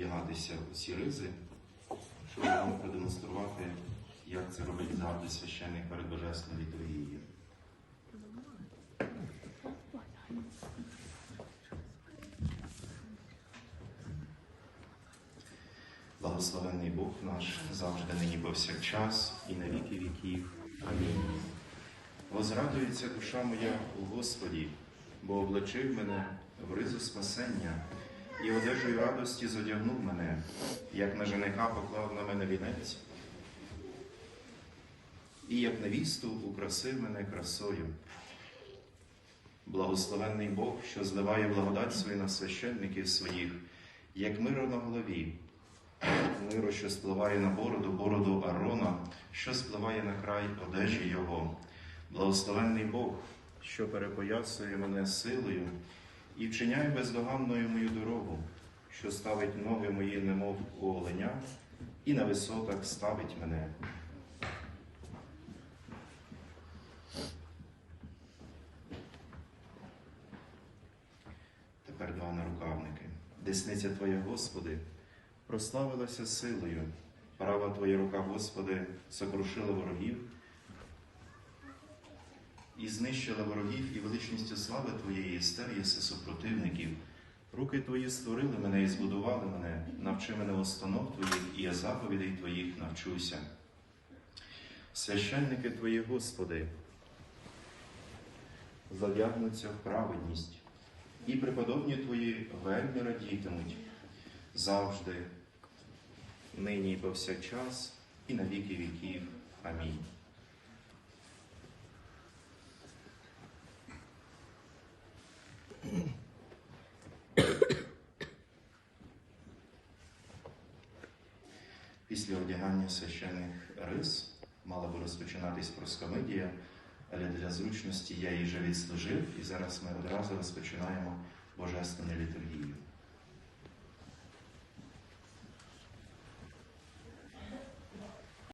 вдягатися у ці ризи, щоб вам продемонструвати, як це робить завжди священник перед Божественною літургією. Благословенний Бог наш завжди нині повсякчас і на віки віків. Амінь. Возрадується душа моя у Господі, бо облачив мене в ризу спасення і одежею радості зодягнув мене, як на жениха поклав на мене вінець, і як невісту украсив мене красою. Благословенний Бог, що зливає благодать свою на священників своїх, як миро на голові, миро, що спливає на бороду, бороду Арона, що спливає на край одежі Його. Благословенний Бог, що перепоясує мене силою і вчиняє бездоганною мою дорогу, що ставить ноги мої, немов у оленя, і на висотах ставить мене. Тепер два нарукавники. Десниця Твоя, Господи, прославилася силою, права Твоя рука, Господи, сокрушила ворогів і знищила ворогів, і величністю слави Твоєї стер єси супротивників. Руки Твої створили мене і збудували мене, навчи мене установ Твоїх, і я заповідей Твоїх навчуся. Священники Твої, Господи, зав'ягнуться в праведність, і преподобні Твої вельми радітимуть завжди, нині і повсякчас, і на віки віків. Амінь. Після одягання священних рис мала би розпочинатись проскомедія, але для зручності я її вже відслужив, і зараз ми одразу розпочинаємо божественну літургію.